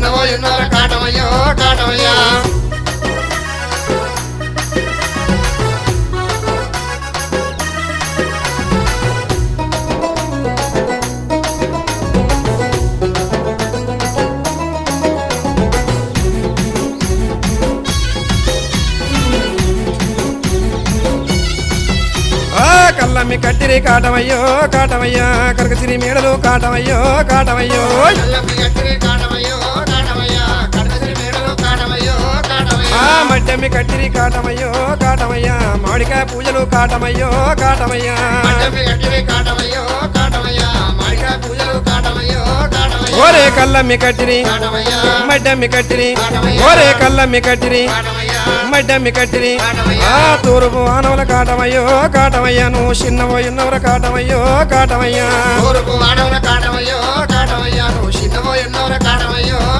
ఎన్నవో ఎన్నోర కాటమయ్యో. కాటమయ్యా కళ్ళమ్మి కట్టిరి కాటమయ్యో కాటమయ్యా. కరకసిరి మేడలు కాటమయ్యో కాటమయ్యో. కళ్ళప్పి కాటమయ్యో మడ్డమ్మి కట్టిరి కాటమయ్యో కాటమయ్యా. మామిడికాయ పూజలు కాటమయ్యో కాటమయ్యా. మండపి కట్టిరి కాటమయ్యో కాటమయ్యా. మాడికాయ పూజలు కాటమయ్యో కాటమయ్యా. ఓరే కళ్ళమ్మి కట్టిరి. మడ్డమ్మి కట్టిరి. ఓరే కళ్ళమ్మి కట్టిరి. కాటమయ్యా. మడ్డమ్మి కట్టిరి. ఆ తూర్పు ఆనవల కాటమయ్యో కాటమయ్యా. నువ్వు చిన్నవో ఎన్నవర కాటమయ్యో కాటమయ్యా. తూర్పు